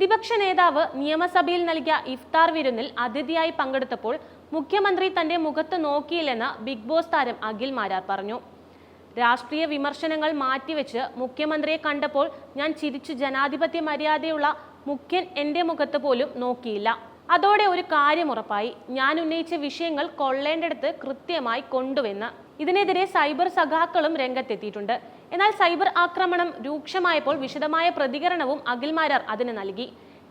പ്രതിപക്ഷ നേതാവ് നിയമസഭയിൽ നൽകിയ ഇഫ്താർ വിരുന്നിൽ അതിഥിയായി പങ്കെടുത്തപ്പോൾ മുഖ്യമന്ത്രി തന്റെ മുഖത്ത് നോക്കിയില്ലെന്ന് ബിഗ് ബോസ് താരം അഖിൽ മാരാർ പറഞ്ഞു. രാഷ്ട്രീയ വിമർശനങ്ങൾ മാറ്റിവെച്ച് മുഖ്യമന്ത്രിയെ കണ്ടപ്പോൾ ഞാൻ ചിരിച്ചു ജനാധിപത്യ മര്യാദയുള്ള മുഖ്യൻ എന്റെ മുഖത്ത് പോലും നോക്കിയില്ല. അതോടെ ഒരു കാര്യം ഉറപ്പായി. ഞാൻ ഉന്നയിച്ച വിഷയങ്ങൾ കൊള്ളേണ്ടടുത്ത് കൃത്യമായി കൊണ്ടുവന്ന്. ഇതിനെതിരെ സൈബർ സഖാക്കളും രംഗത്തെത്തിയിട്ടുണ്ട്. എന്നാൽ സൈബർ ആക്രമണം രൂക്ഷമായപ്പോൾ വിശദമായ പ്രതികരണവും അഖിൽമാരാർ അതിന് നൽകി.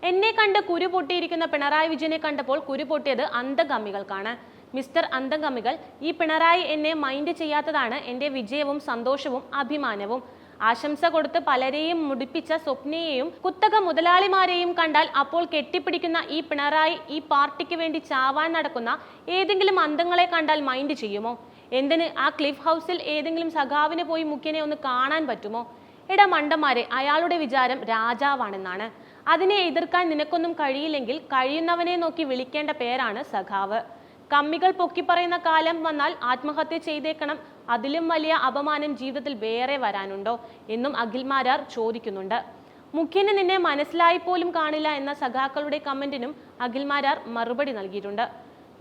എന്നെ കണ്ട് കുരു പൊട്ടിയിരിക്കുന്ന പിണറായി വിജയനെ കണ്ടപ്പോൾ കുരു പൊട്ടിയത് അന്തഗമികൾക്കാണ് മിസ്റ്റർ അന്തംഗമികൾ ഈ പിണറായി എന്നെ മൈൻഡ് ചെയ്യാത്തതാണ് എന്റെ വിജയവും സന്തോഷവും അഭിമാനവും. ആശംസ കൊടുത്ത് പലരെയും മുടിപ്പിച്ച സ്വപ്നയെയും കുത്തക മുതലാളിമാരെയും കണ്ടാൽ അപ്പോൾ കെട്ടിപ്പിടിക്കുന്ന ഈ പിണറായി ഈ പാർട്ടിക്ക് വേണ്ടി ചാവാൻ നടക്കുന്ന ഏതെങ്കിലും അന്തങ്ങളെ കണ്ടാൽ മൈൻഡ് ചെയ്യുമോ? എന്തിന് ആ ക്ലിഫ് ഹൗസിൽ ഏതെങ്കിലും സഖാവിന് പോയി മുഖ്യനെ ഒന്ന് കാണാൻ പറ്റുമോ? എടാ മണ്ടന്മാരെ അയാളുടെ വിചാരം രാജാവാണെന്നാണ്. അതിനെ എതിർക്കാൻ നിനക്കൊന്നും കഴിയില്ലെങ്കിൽ കഴിയുന്നവനെ നോക്കി വിളിക്കേണ്ട പേരാണ് സഖാവ്. കമ്മികൾ പൊക്കിപ്പറയുന്ന കാലം വന്നാൽ ആത്മഹത്യ ചെയ്തേക്കണം. അതിലും വലിയ അപമാനം ജീവിതത്തിൽ വേറെ വരാനുണ്ടോ എന്നും അഖിൽമാരാർ ചോദിക്കുന്നുണ്ട്. മുഖ്യന് നിന്നെ മനസ്സിലായി പോലും കാണില്ല എന്ന സഖാക്കളുടെ കമന്റിനും അഖിൽമാരാർ മറുപടി നൽകിയിട്ടുണ്ട്.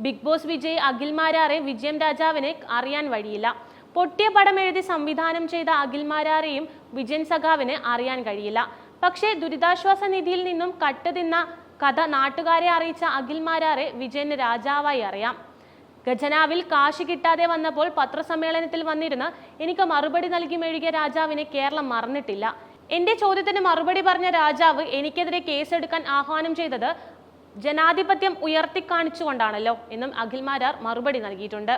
ബിഗ് ബോസ് വിജയ് അഖിൽമാരാറെ വിജയം രാജാവിനെ അറിയാൻ വഴിയില്ല. പൊട്ടിയ പടം എഴുതി സംവിധാനം ചെയ്ത അഖിൽമാരാരെയും വിജയൻ സഖാവിന് അറിയാൻ കഴിയില്ല. പക്ഷേ ദുരിതാശ്വാസ നിധിയിൽ നിന്നും കട്ടുതിന്ന കഥ നാട്ടുകാരെ അറിയിച്ച അഖിൽമാരാറെ വിജയന് രാജാവായി അറിയാം. ഖജനാവിൽ കാശ് കിട്ടാതെ വന്നപ്പോൾ പത്രസമ്മേളനത്തിൽ വന്നിരുന്ന് എനിക്ക് മറുപടി നൽകി മെഴുകിയ രാജാവിനെ കേരളം മറന്നിട്ടില്ല. എന്റെ ചോദ്യത്തിന് മറുപടി പറഞ്ഞ രാജാവ് എനിക്കെതിരെ കേസെടുക്കാൻ ആഹ്വാനം ചെയ്തത് ജനാധിപത്യം ഉയർത്തിക്കാണിച്ചുകൊണ്ടാണല്ലോ എന്നും അഖിൽമാരാർ മറുപടി നൽകിയിട്ടുണ്ട്.